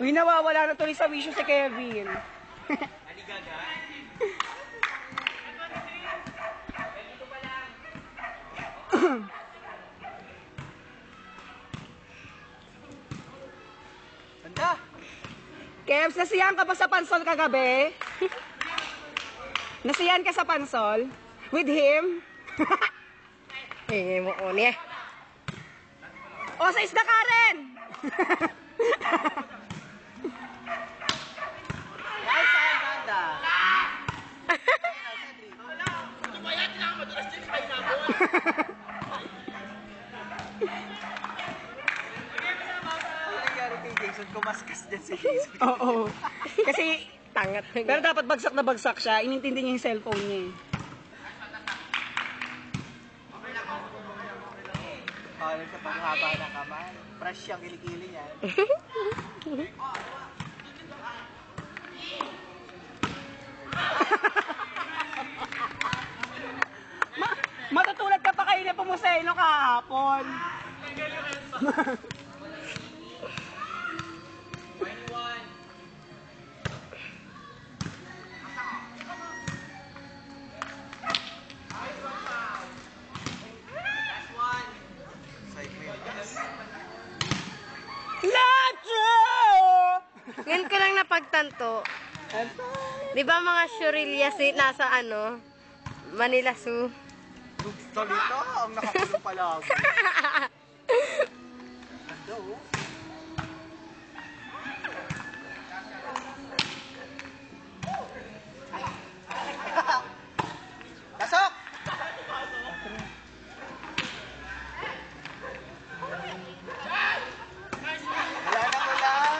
Uy, nawawala na tuloy sa wisyo si Kevin. Ganda! Kevs, nasiyahan ka ba sa pansol kagabi? nasiyahan ka sa pansol? With him? Hingi mo uni. O, sa isda ka rin! Jason? Kumaskas din si Jason. Oo. Kasi, tangat. Pero dapat bagsak na bagsak siya. Inintindi niya yung cellphone niya. eh. Sa paghaba ng kamay. Fresh yung kilikili niya. pumuseno kahapon. Ngayon ko lang napagtanto. Di ba mga Shurilia si nasa ano? Manila Zoo. Nito, ang nakakulong palagi. Ganda oh. Pasok! Wala na ko lang.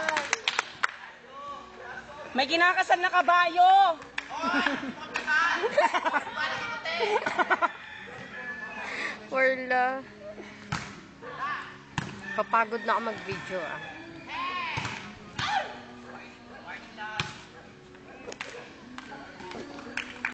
May kinakasal na kabayo. Warla. Papagod na ako mag-video ah.